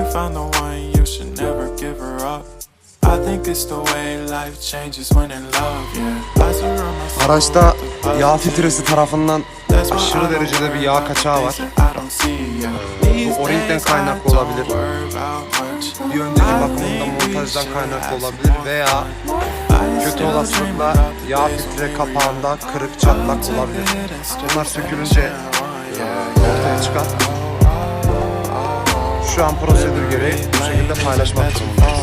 found the one, you should never give her up. I think it's the way life changes when in love, yeah. Araçta yağ filtresi tarafından aşırı derecede bir yağ kaçağı var. Bu These kaynaklı olabilir. Bir önceki I bakımında think we montajdan kaynaklı olabilir veya kötü olasılıkla yağ filtre kapağında kırık çatlak olabilir. Bunlar sökülünce ortaya çıkar. Şu an prosedür gereği bu şekilde paylaşmak durumundayız.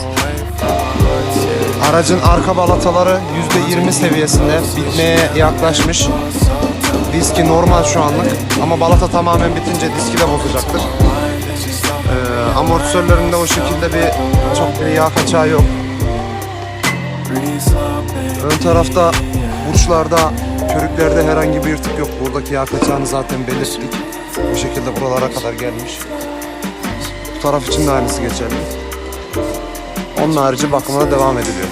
Aracın arka balataları %20 seviyesinde bitmeye yaklaşmış. Diski normal şu anlık ama balata tamamen bitince diski de bozacaktır. Ee, amortisörlerinde o şekilde bir çok bir yağ kaçağı yok. Ön tarafta burçlarda, körüklerde herhangi bir yırtık yok. Buradaki yağ kaçağını zaten belirttik. Bu şekilde buralara kadar gelmiş. Taraf için de aynısı geçerli. Onun harici bakımına devam ediliyor.